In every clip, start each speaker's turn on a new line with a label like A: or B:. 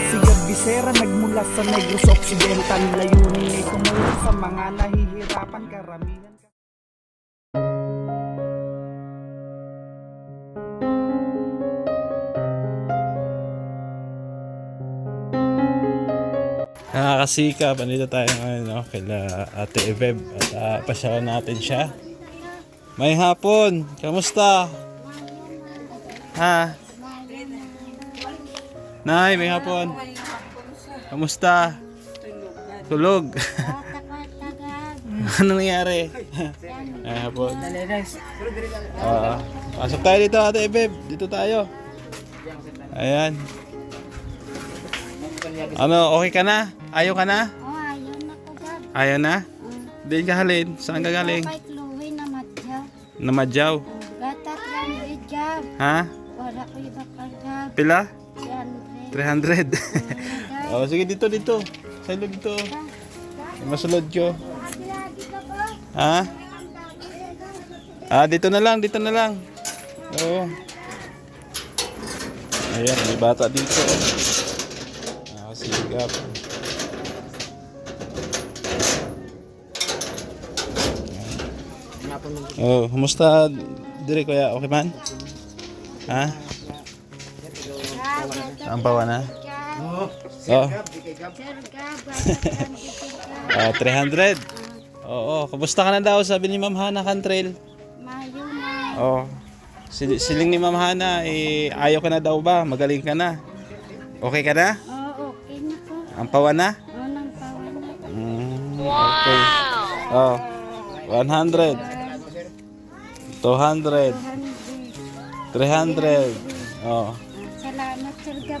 A: si Visera Nagmula sa Negros Occidental Layunin ay tumulong sa mga nahihirapan karamihan
B: Nakakasikap. Andito tayo ngayon, no? Kila Ate Eveb. At uh, pasyalan natin siya. May hapon. Kamusta? Ha? Nay, may hapon. Kamusta? Tulog. Anong nangyari? may hapon. Oo. pasok tayo dito, Ate Eveb. Dito tayo. Ayan. Ano, okay ka na? Ayaw ka na?
C: Oh, ayun na ko gab.
B: Ayaw na? Diyan ka halin? Saan ka galing?
C: Kay Chloe na madya.
B: Namadyaw.
C: Gatat yan di gab.
B: Ha?
C: Wala ko iba ka gab.
B: Pila?
C: Yan
B: 300.
C: Gab.
B: oh, sige dito, dito. Sa ilo dito. Masulod ko. Ha? Ah, dito na lang, dito na lang. Oo. Ayan, may bata dito. Ah, sigap. Oh, kumusta dire kuya? Okay man? Ha? Ang bawa na?
C: Gab.
B: Oh.
C: Di gab.
B: Ah, 300. Oo, kumusta ka na daw sabi ni Ma'am Hana Cantrell?
C: Mayo na.
B: Oo. Sil- siling ni Ma'am Hana, eh, ayaw ka na daw ba? Magaling ka na. Okay ka na?
C: Oh, okay na ko.
B: Ang pawa na?
C: Oh, nang pawan na.
B: Mm, okay. Oh, 100. 200. 300. Oh.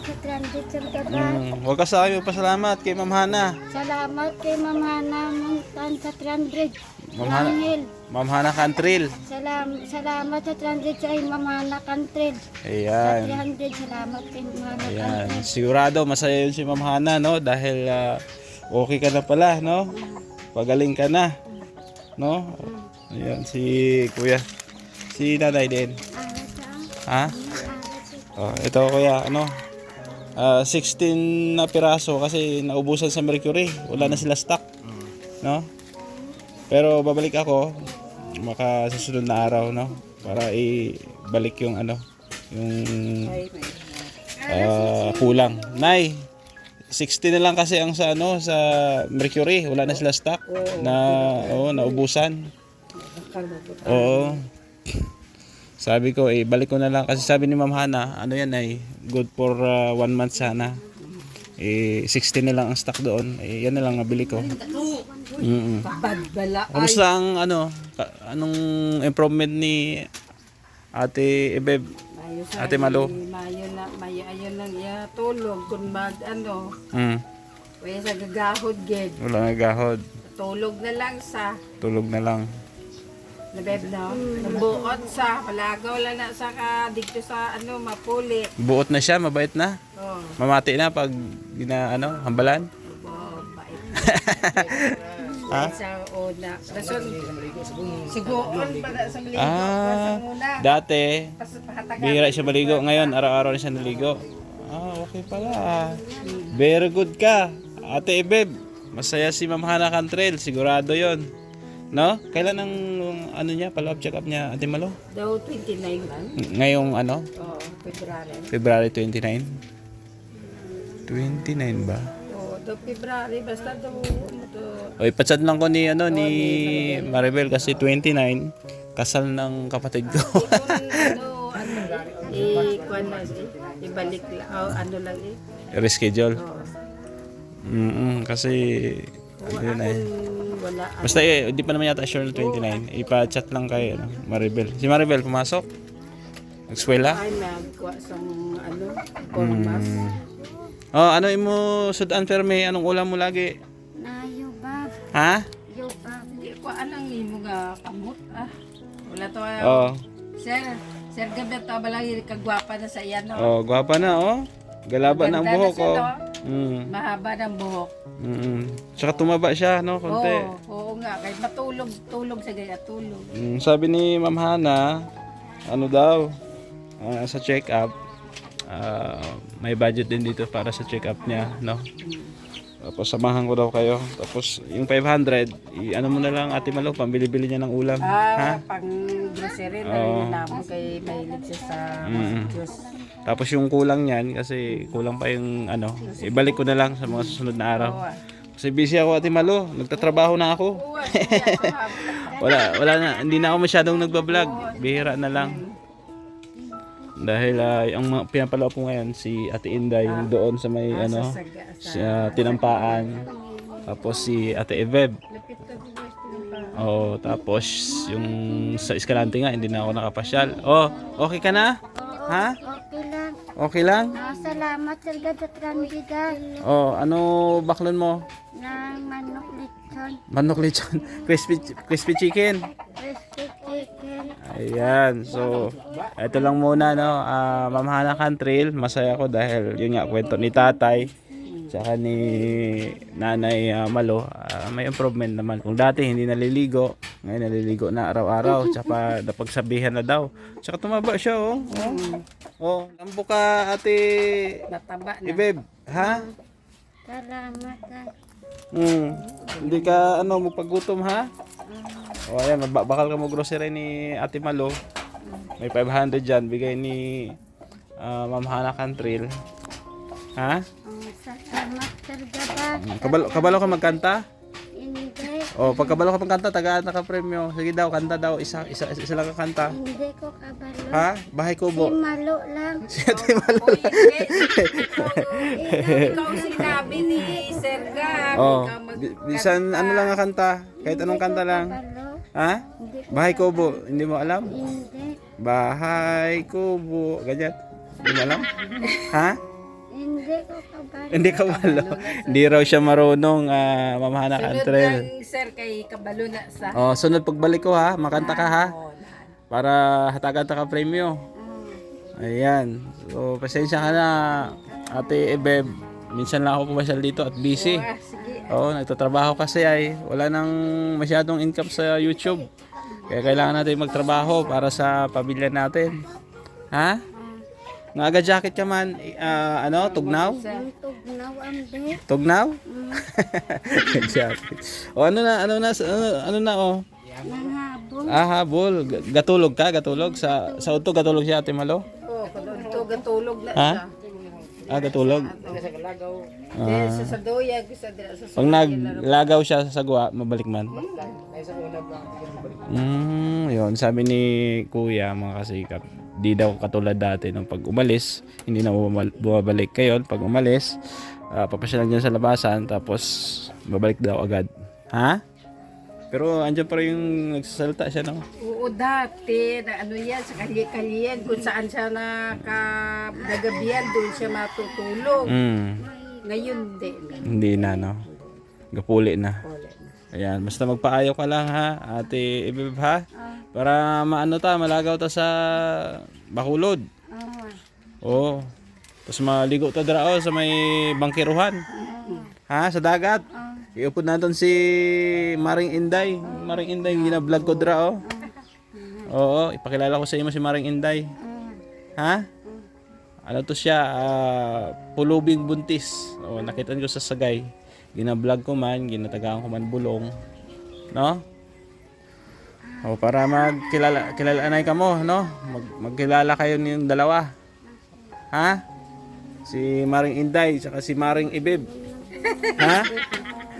C: Transit sir gab.
B: Mm, huwag ka sa akin pasalamat kay Ma'am Hana.
C: Salamat kay Mama na muntan sa 300.
B: Ma'am Hana. Ma'am Hana Cantrell.
C: Salam, salamat sa 300 sa Mama na Kantril. Sa
B: Ayan.
C: 300, salamat kay Mama na
B: Ayan,
C: Kantril.
B: sigurado masaya yun si Ma'am Hana, no? Dahil ah, okay ka na pala, no? Pagaling ka na, no? Ayan, si Kuya. Si Nanay din.
C: Sa
B: Ha?
C: sa
B: Oh, ito Kuya, ano? Ah, 16 na piraso kasi naubusan sa Mercury. Wala na sila stock. No? Pero babalik ako maka susunod na araw, no? Para ibalik yung ano, yung ah, kulang. Nay, 60 na lang kasi ang sa ano sa Mercury, wala na sila stock na oh, naubusan. Oo. Sabi ko, eh, balik ko na lang. Kasi sabi ni Ma'am Hana, ano yan ay, good for uh, one month sana. Eh, 60 na lang ang stock doon. Eh, yan na lang nabili ko. Mm. Kamusta ang ano, anong improvement ni Ate Ebeb? Ate Malo?
D: Mayo na, mayo ayon lang ya tulog kung mag ano,
B: Hmm,
D: kaya sa gagahod gid.
B: wala nga gahod.
D: Tulog na lang sa
B: Tulog na lang.
D: Nabeb no. Nabuot sa palagaw lang na sa ka dito sa ano mapuli.
B: Buot na siya, mabait na.
D: Oh,
B: Mamati na pag gina, ano, hambalan.
D: oh bait.
B: Ha?
D: Sa una. Rason suguon pa na sa maligo.
B: Ah, dati. Bihira siya maligo. Ngayon, araw-araw na siya naligo. Ah, okay pala. Very good ka. Ate Ebeb, masaya si Ma'am Hana Cantrell. Sigurado yon No? Kailan ang ano niya, follow-up check-up niya, Ate Malo?
D: Daw 29 man.
B: Ngayong ano,
D: Oo, February.
B: February 29? 29 ba?
D: Oo, daw February basta daw ano to.
B: O, ipachat lang ko ni, ano, ni Maribel kasi 29, kasal ng kapatid ko.
D: Kung ano, ano, eh, kuwan na, eh, ibalik lang, oh, ano lang eh.
B: Reschedule.
D: Oh,
B: Mm kasi, ano yun eh.
D: kung wala, ano,
B: Basta eh, hindi pa naman yata sure na 29. Ipa-chat lang kay ano, Maribel. Si Maribel, pumasok? Nag-eskwela?
D: ay nagkuha sa ano, formas.
B: Oh, ano imo sudan perme? Anong ulam mo lagi?
C: Nayo bab.
B: Ha?
C: Yo bab.
D: Hindi ko anang imo nga kamot, ah. Wala to, ah.
B: Oh.
D: Sir, sir, gabi to, balay, kagwapa na sa iyan, no?
B: Oh, gwapa na oh. Galaba na ang
D: Ganda na
B: buhok
D: siya,
B: oh.
D: no?
B: Mm.
D: Mahaba ng buhok.
B: Mm. Tsaka tumaba siya no, konti.
D: Oo, oo nga, kahit matulog, tulog sa gaya, tulog.
B: Mm, sabi ni Ma'am Hana, ano daw, ah, sa check-up, ah, may budget din dito para sa check-up niya, no? Tapos samahan ko daw kayo. Tapos yung 500, i- ano mo na lang Ate Malo, pambili-bili niya ng ulam.
D: Ah, pang grocery na
B: Oo.
D: namin kay mahilig siya sa
B: Mm.
D: Diyos.
B: Tapos yung kulang niyan, kasi kulang pa yung ano, ibalik ko na lang sa mga susunod na araw.
D: Oo.
B: Kasi busy ako Ate Malo, nagtatrabaho na ako. Wala, wala na, hindi na ako masyadong nagbablog. Bihira na lang. Dahil ah, ang mga pinapalo ko ngayon si Ate Inday yung doon sa may ano
D: Saga- sa-
B: sa tinampaan. Tapos si Ate Eveb.
D: Lapit ka sa Diyos, tinapa.
B: Oh, tapos yung sa Escalante nga hindi na ako nakapasyal. Oh, okay ka na? Ha?
C: Okay lang.
B: Okay lang?
C: Ah, salamat talaga sa transitan
B: Oh, ano baklon mo?
C: ng manok lechon.
B: Manok lechon, crispy crispy chicken.
C: Crispy chicken.
B: Ayan. So, ito lang muna, no. Ah, Ma'am Hana Cantril, masaya ko dahil yun nga, kwento ni tatay. Tsaka ni Nanay ah, Malo, ah, may improvement naman. Kung dati hindi naliligo, ngayon naliligo na araw-araw. Tsaka napagsabihan na daw. Tsaka tumaba siya, oh. Oh, oh lambo ka, ate
D: Nataba na.
B: Ibeb. Ha?
C: Salamat.
B: Hmm. Hindi ka, ano, magpagutom, ha? O, ayan, bakal ka mo grocery ni Ate Malo. May 500 dyan, bigay ni ah, Ma'am Hana Cantril. Ha?
C: Oh, ba?
B: Kabalo, kabalo ka magkanta?
C: Hindi.
B: O, pag kabalo ka magkanta, tagaan na ka premyo. Sige daw, kanta daw. Isa, isa, isa, isa lang ka kanta.
C: Hindi ko kabalo.
B: Ha? Bahay
C: Si
B: kubo.
C: malo lang.
B: Si Ate Malo.
D: Uy, ikaw, ikaw sinabi ni Sir Gab.
B: Oh, bisan ano lang ang kanta. Kahit anong kanta lang.
C: Kabalo.
B: Ha? Bahay kubo. Hindi mo alam?
C: Hindi.
B: Bahay kubo. Ganyan. Hindi mo alam? Ha?
C: Hindi ko kabalo.
B: Hindi ka malo. Hindi raw siya marunong uh, mamahana
D: Sunod
B: Cantrell.
D: ng Sir kay Kabalo na sa...
B: Oh, sunod pagbalik ko ha, makanta ka ha para hatagan ta ka premyo. Ayan. So, pasensya ka na, Ate Ebeb. Minsan lang ako pumasyal dito at busy. Oo, nagtatrabaho kasi ay wala nang masyadong income sa YouTube. Kaya kailangan natin magtrabaho para sa pamilya natin. Ha? Nga jacket ka man, ah, ano, tugnaw?
C: Ang tugnaw ang be.
B: Tugnaw? jacket. O ano na, ano na, ano, ano na oh.
C: Nanghabo.
B: Ah, habol. Gatulog ka, gatulog. Sa, sa uto, gatulog siya, Ate Malo?
D: Oh, kadto gatulog na
B: Ha? Ah, gatulog.
D: Dahil sa sa doyag, sa
B: Pag naglagaw siya sa sagwa, mabalik man. Mm, yun. Sabi ni Kuya, mga kasikap, di daw katulad dati nung pag umalis, hindi na bumabalik kayo. Pag umalis, uh, papasyalan dyan sa labasan, tapos babalik daw agad. Ha? Pero andyan pa rin yung nagsasalita siya, no?
D: Oo, dati, na ano yan, sa kalye-kalyen, kung saan siya nakagabihan, doon siya matutulog.
B: Mm,
D: Ngayon, din.
B: hindi na, no? Gapuli na.
D: Wala na.
B: Ayan, basta magpaayaw ka lang ha, ate Ibib ha? Para maano ta, malagaw ta sa Bakulod.
C: Oo.
B: Oo. Tapos maligo ta dra oh, sa may bangkiruhan. Ha, sa dagat. Iupod natin si Maring Inday. Maring Inday, gina-vlog ko dra oh. Oo, ipakilala ko sa iyo si Maring Inday. Ha? Ano to siya? ah, pulubing buntis. Oh, nakita ko sa sagay. Gina-vlog ko man, ginatagaan ko man bulong. No? O para magkilala kilalanay ka mo, no? Mag, magkilala kayo niyong dalawa. Ha? Si Maring Inday, saka si Maring Ibib. ha?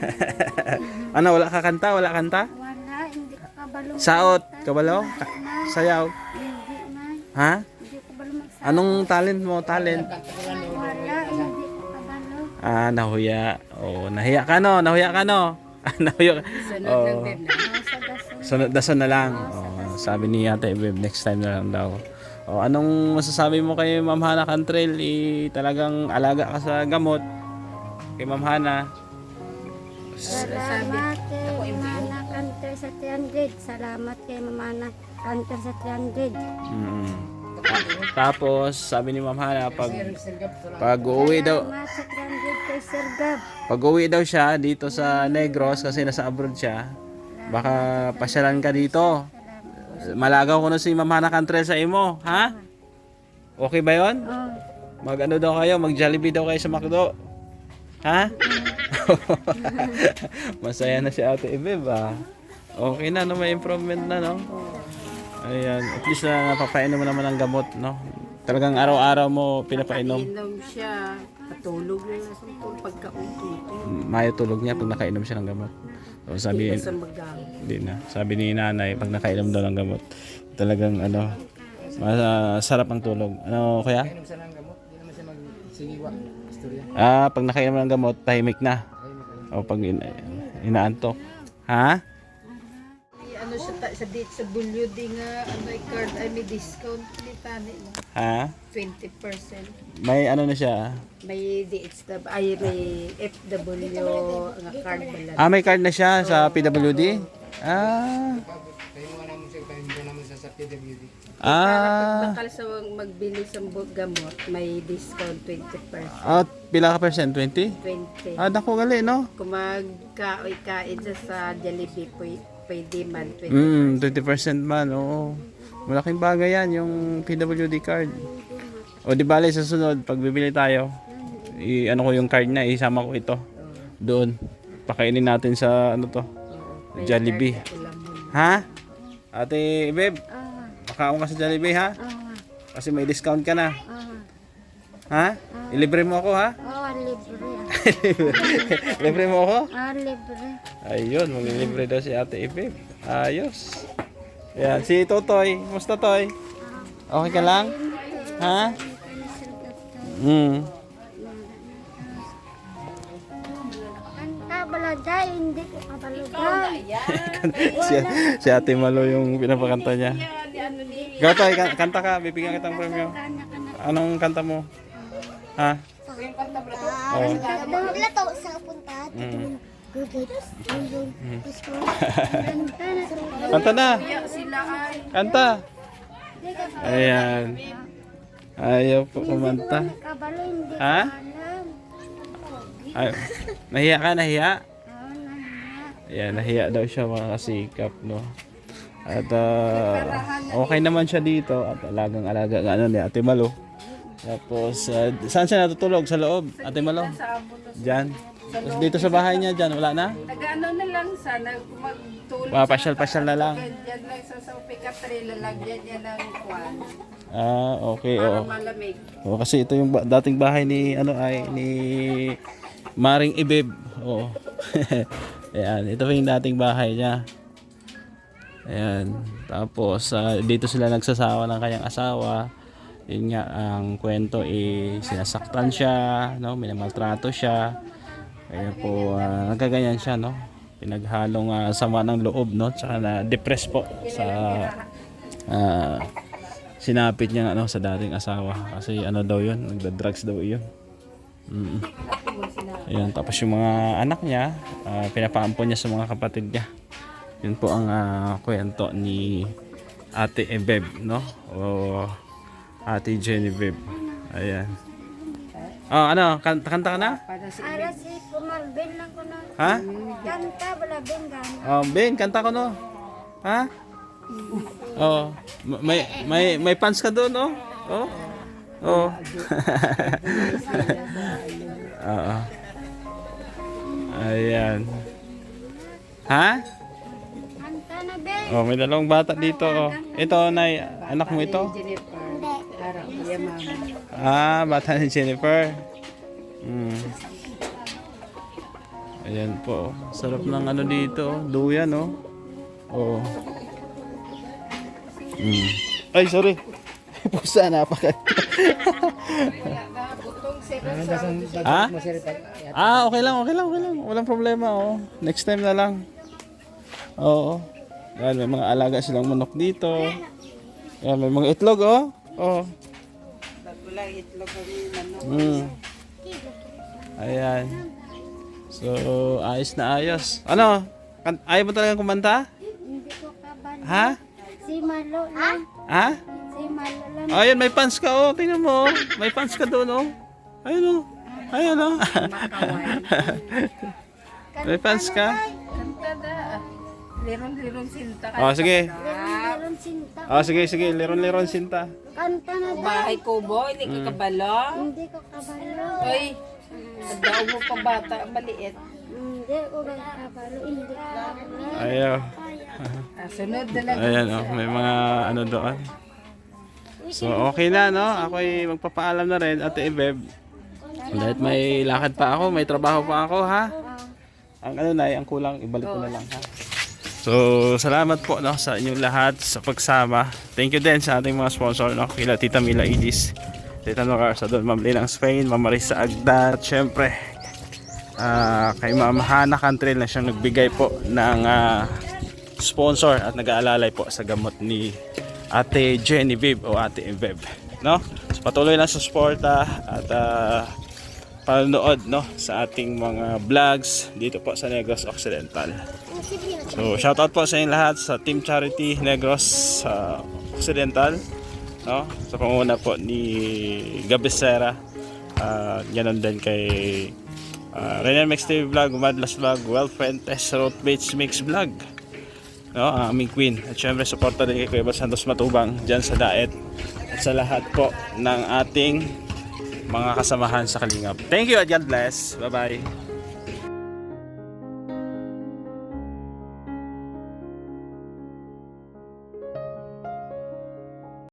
B: ano, wala ka kanta? Wala kanta?
C: Wala, hindi ko kabalo.
B: Saot, kabalo? Ka- sayaw.
C: Hindi man.
B: Ha?
C: Hindi ko kabalo magsabi.
B: Anong talent mo? Talent?
C: Wala, hindi ko kabalo.
B: Ah, nahuya. Oh, nahiya ka no, nahuya ka no. Ah, nahuya ka.
D: Sunod
B: Oh.
D: ng beb na.
B: Sunod na lang. Oh, sabi ni Ate Beb, next time na lang daw. Oh, anong masasabi mo kay Ma'am Hana Cantrell? Eh, talagang alaga ka sa gamot. Kay Ma'am Hana.
C: Salamat kay Mamana Kanter sa 300. Salamat kay Mamana Kanter sa 300.
B: Mm. Tapos, sabi ni Ma'am Hana, pag, pag uuwi daw,
C: Salamat sa 300 kay Sir Gab.
B: pag uuwi daw siya dito sa Negros kasi nasa abroad siya, baka pasyalan ka dito. Malagaw ko na si Ma'am Hana Cantrell sa imo, ha? Okay ba yon? Mag ano daw kayo, mag Jollibee daw kayo sa McDo. Ha? Masaya na si Ate Ibeb ah. Okay na, no? may improvement na, no? Ayan, at least na napapainom mo naman ng gamot, no? Talagang araw-araw mo pinapainom.
D: Inom siya. Patulog na sa tulog pagkaupo.
B: Maya tulog niya pag nakainom siya ng gamot. So, sabi, hindi na. Sabi ni nanay, pag nakainom daw ng gamot, talagang ano, masarap ang tulog. Ano, kaya? Ah, pag nakainom ng gamot, tahimik na. O pag in, inaantok. Ha?
D: Ano siya ta- sa date sa bulyo di nga ano ay card ay may discount ni tani?
B: Ha?
D: 20%.
B: May ano na siya?
D: May DHW ay may FW nga card bala.
B: Ah, may card na siya sa PWD? Ah. Ah.
D: Bakal sa magbili sa gamot may discount 20%.
B: At pila ka percent? 20?
D: 20.
B: Ah, dako gali, no?
D: Kung magkaoy-kain sa sa Jollibee pwede, pwede man 20.
B: Mm, 20% man, oo. Malaking bagay yan, yung PWD card. O di bale, sa sunod, pag bibili tayo, i ano ko yung card na, isama ko ito. Doon. Pakainin natin sa ano to, Jollibee.
D: Ulam mo.
B: Ha? Ate Beb,
C: Ah,
B: makaon ka sa Jollibee ha?
C: ah,
B: Kasi may discount ka na.
C: ah.
B: Ha? Ilibre mo ako ha?
C: Oh, libre.
B: Libre mo ako?
C: Ah, libre.
B: Ayun, maglilibre daw si Ate Ibib. Ayos. Yan, si Totoy. Musta Toy? Okay ka lang? Ha? Hmm.
C: Kanta balagay, hindi ko kabalagay.
B: si, si Ate Malo yung pinapakanta niya. Ikaw Toy, kan- kanta ka. Bibigyan kitang premyo. Anong kanta mo? Ha? Oh.
C: Wala to sa punta.
B: Mm.
C: Kanta na.
B: Kanta. Ayan. Ayaw po kumanta. Ha? Ay, nahiya ka, nahiya?
C: Nahiya.
B: Ayan, nahiya daw siya mga kasikap, no? At ah, okay naman siya dito at alagang alaga nga ano ni Ate Malo. Tapos, ah, saan siya natutulog? Sa loob, Ate Malo? Diyan. Tapos dito sa bahay niya, diyan, wala na?
D: Nag-ano na lang sana magtulog.
B: Ah, pasyal-pasyal na lang.
D: Diyan lang sa sa pikatre lalagyan niya ng kwan
B: Ah, okay,
D: para
B: oo.
D: malamig.
B: Oh, kasi ito yung dating bahay ni ano ay ni Maring Ibib. Oo. Ayan, ito yung dating bahay niya. Ayan. Tapos ah, dito sila nagsasawa ng kanyang asawa. Yun nga ang kwento eh sinasaktan siya, no, minamaltrato siya. Kaya po ah, nagkaganyan siya, no. Pinaghalong ah, sama ng loob, no, tsaka na depress po sa ah, sinapit niya ano sa dating asawa kasi ano daw yun nagda-drugs daw yun mm Ayan, tapos yung mga anak niya ah, pinapaampon niya sa mga kapatid niya yun po ang ah, kwento ni ate Ebeb no o ate Genevieve ayan oh ano kanta, kanta ka na
D: Para
C: si Pumalbin lang ko na.
B: ha
C: Kanta, balabing gana.
B: oh Ben kanta ko no ha oh ma- may may may pants ka doon oh oh oh Oo. Ayan. Ha? Oh, may dalawang bata dito. Oh. Ito, Nay, anak mo ito? Ah, bata ni Jennifer. Hmm. Ayan po. oh. Sarap ng ano dito. oh. Duyan, oh. Oh. Hmm. Ay, sorry. Pusa,
D: sa
B: ha? Ah, okay lang, okay lang, okay lang. Walang problema, oh. Next time na lang. Oo. Yan, may mga alaga silang manok dito. Yan, may mga itlog, oh. Oh.
D: wala itlog kami ano.
B: Mm. Ayan. So, ayos na ayos. Ano? Ayaw mo talagang kumanta?
C: Hindi ko kabalo.
B: Ha?
C: Si Malo lang.
B: Ha?
C: Si Malo lang.
B: Ayun, may pants ka, oh. Tingnan mo, oh. May pants ka doon, oh. Ayun, oh. Ayun, oh. may pants ka?
D: Kanta. Liron-liron sinta ka.
B: Oh, sige.
C: Meron Leron Sinta.
B: Ah, sige, sige. Liron-liron sinta.
C: Kanta na daw.
D: Bahay ko boy, hindi ka kabalo.
C: Hindi ko kabalo.
D: Ay, daw mo pa bata, maliit.
C: Hindi ko kabalo. Hindi ko kabalo.
B: Ayaw.
D: Ah, sunod na lang.
B: Ayan, oh. May mga ano doon. So, okay na, no? Ako ay magpapaalam na rin, Ate Ibeb. Dahil may lakad pa ako, may trabaho pa ako, ha? Ang ano na, ang kulang, ibalik ko na lang, ha? So, salamat po no, sa inyong lahat sa pagsama. Thank you din sa ating mga sponsor, no? Kila Tita Mila Idis, Tita Nogar sa Don, Ma'am Linang Spain, Ma'am Marisa Agda, at syempre, ah, kay Ma'am Hana Cantrell na siyang nagbigay po ng ah, sponsor at nag-aalalay po sa gamot ni Ate Genevieve o Ate Eveb. No? So, patuloy lang sa suporta at ah, panonood no, sa ating mga vlogs dito po sa Negros Occidental. So, shoutout po sa inyong lahat sa Team Charity Negros sa Occidental. No? Sa panguna po ni Gabesera. Uh, ganon din kay uh, Renan Mix TV Vlog, Madlas Vlog, Wellfriend, Test Road Beach Mix Vlog. No, ang aming queen. At syempre, suporta din kay Kuya Santos Matubang dyan sa Daet. At sa lahat po ng ating mga kasamahan sa Kalingap. Thank you at God bless. Bye-bye.